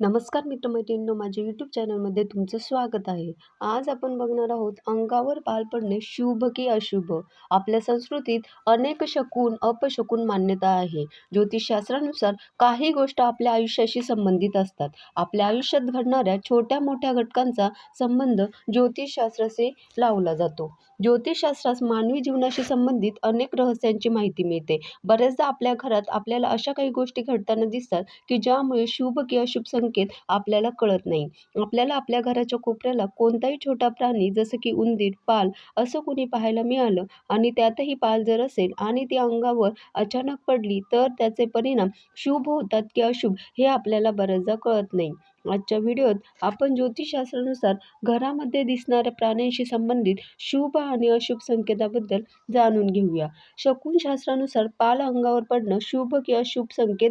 नमस्कार मित्रमैत्रिणींनो माझ्या यूट्यूब चॅनलमध्ये तुमचं स्वागत आहे. आज आपण बघणार आहोत अंगावर पाल पडणे शुभ की अशुभ? आपल्या संस्कृतीत अनेक शकून अपशकून मान्यता आहे. ज्योतिषशास्त्रानुसार काही गोष्ट आपल्या आयुष्याशी संबंधित असतात. आपल्या आयुष्यात घडणाऱ्या छोट्या मोठ्या घटकांचा संबंध ज्योतिषशास्त्राशी लावला जातो. ज्योतिषशास्त्रास मानवी जीवनाशी संबंधित अनेक रहस्यांची माहिती मिळते. बऱ्याचदा आपल्या घरात आपल्याला अशा काही गोष्टी घडताना दिसतात की ज्यामुळे शुभ की अशुभ संकेत आपल्याला कळत नाही. आपल्याला आपल्या घराच्या कोपऱ्याला कोणताही छोटा प्राणी जसं की उंदीर पाल असं कुणी पाहायला मिळालं आणि त्यातही पाल जर असेल आणि ती अंगावर अचानक पडली तर त्याचे परिणाम शुभ होतात की अशुभ हे आपल्याला बऱ्याचदा कळत नाही. आजच्या व्हिडिओत आपण ज्योतिषशास्त्रानुसार घरामध्ये दिसणाऱ्या प्राण्यांशी संबंधित शुभ आणि अशुभ संकेताबद्दल जाणून घेऊया. शकुनशास्त्रानुसार पाल अंगावर पडणं शुभ की अशुभ संकेत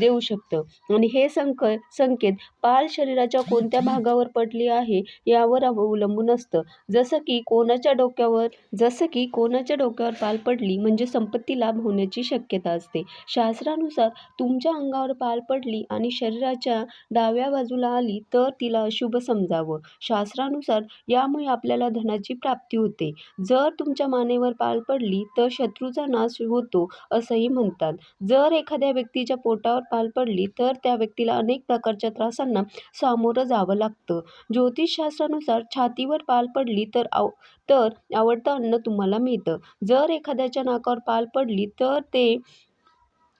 देऊ शकतं. आणि हे संक संकेत पाल शरीराच्या कोणत्या भागावर पडली आहे यावर अवलंबून असतं. जसं की कोणाच्या डोक्यावर जसं की कोणाच्या डोक्यावर पाल पडली म्हणजे संपत्ती लाभ होण्याची शक्यता असते. शास्त्रानुसार तुमच्या अंगावर पाल पडली आणि शरीराच्या डाव्या बाजूला आली तर तिला अशुभ समजावं. शास्त्रानुसार यामुळे आपल्याला धनाची प्राप्ती होते. जर तुमच्या मानेवर पाल पडली तर शत्रूचा नाश होतो असंही म्हणतात. जर एखाद्या व्यक्तीच्या पोटावर पाल पडली तर त्या व्यक्तीला अनेक प्रकारच्या त्रासांना सामोरं जावं लागतं. ज्योतिषशास्त्रानुसार छातीवर पाल पडली तर आव तर आवडतं अन्न तुम्हाला मिळतं. जर एखाद्याच्या नाकावर पाल पडली तर ते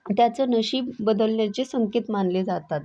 त्याचं नशीब बदलण्याचे संकेत मानले जातात.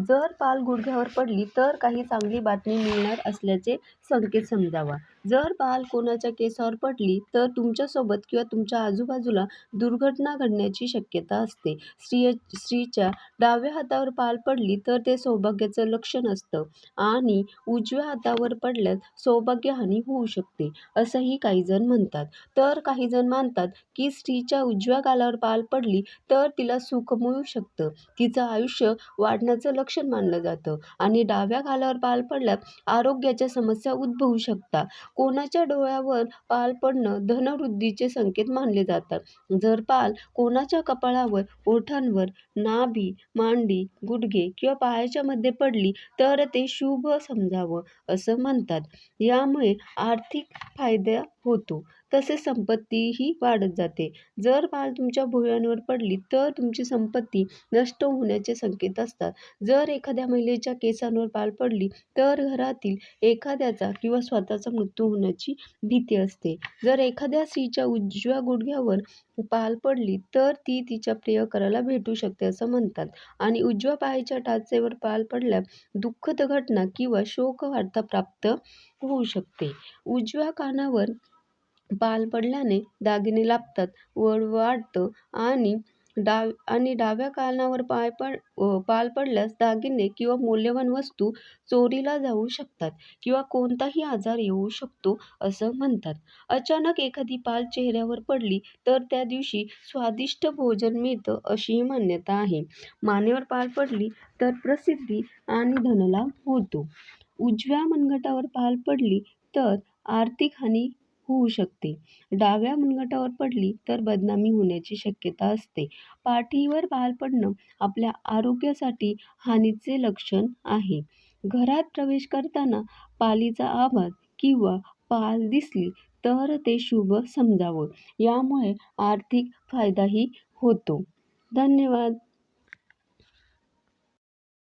जर पाल गुडघ्यावर पडली तर काही चांगली बातमी मिळणार असल्याचे संकेत समजावा. जर पाल कोणाच्या केसावर पडली तर तुमच्यासोबत किंवा तुमच्या आजूबाजूला दुर्घटना घडण्याची शक्यता असते. स्त्रिय स्त्रीच्या डाव्या हातावर पाल पडली तर ते सौभाग्याचं लक्षण असतं आणि उजव्या हातावर पडल्यास सौभाग्यहानी होऊ शकते असंही काही जण म्हणतात. तर काही जण मानतात की स्त्रीच्या उजव्या गालावर पाल पडली तर तिला सुख मिळू शकतं. तिचं आयुष्य वाढण्याचं लक्षण मानलं जातं आणि डाव्या गालावर पाल पडल्यास आरोग्याच्या समस्या उद्भवू शकतात. कोणाच्या डोळ्यावर पाल पडणं धनवृद्धीचे संकेत मानले जातात. जर पाल कोणाच्या कपाळावर ओठांवर नाभी मांडी गुडघे किंवा पायाच्या मध्ये पडली तर ते शुभ समजावं असं म्हणतात. यामुळे आर्थिक फायदा होतो. तसे संपत्तीही वाढत जाते. जर पाल तुमच्या भुवयांवर पडली तर तुमची संपत्ती नष्ट होण्याचे संकेत असतात. जर एखाद्या महिलेच्या केसांवर पाल पडली तर घरातील एखाद्याचा किंवा स्वतःचा मृत्यू होण्याची भीती असते. जर एखाद्या स्त्रीच्या उजव्या गुडघ्यावर पाल पडली तर ती तिच्या प्रियकराला भेटू शकते असं म्हणतात. आणि उजव्या पायाच्या टाचेवर पाल पडल्यास दुःखद घटना किंवा शोकवार्ता प्राप्त होऊ शकते. उजव्या कानावर पाल पडल्याने दागिने लाभतात वड वाढतं आणि डाव आणि डाव्या कानावर पाय पड पाल पडल्यास दागिने किंवा मौल्यवान वस्तू चोरीला जाऊ शकतात किंवा कोणताही आजार येऊ शकतो असं म्हणतात. अचानक एखादी पाल चेहऱ्यावर पडली तर त्या दिवशी स्वादिष्ट भोजन मिळतं अशीही मान्यता आहे. मानेवर पाल पडली तर प्रसिद्धी आणि धनलाभ होतो. उजव्या मनगटावर पाल पडली तर आर्थिक हानी होऊ शकते. डाव्या मुनगटावर पडली तर बदनामी होण्याची शक्यता असते. पाठीवर पाल पडणं आपल्या आरोग्यासाठी हानीचे लक्षण आहे. घरात प्रवेश करताना पालीचा आवाज किंवा पाल दिसली तर ते शुभ समजावं. यामुळे आर्थिक फायदाही होतो. धन्यवाद.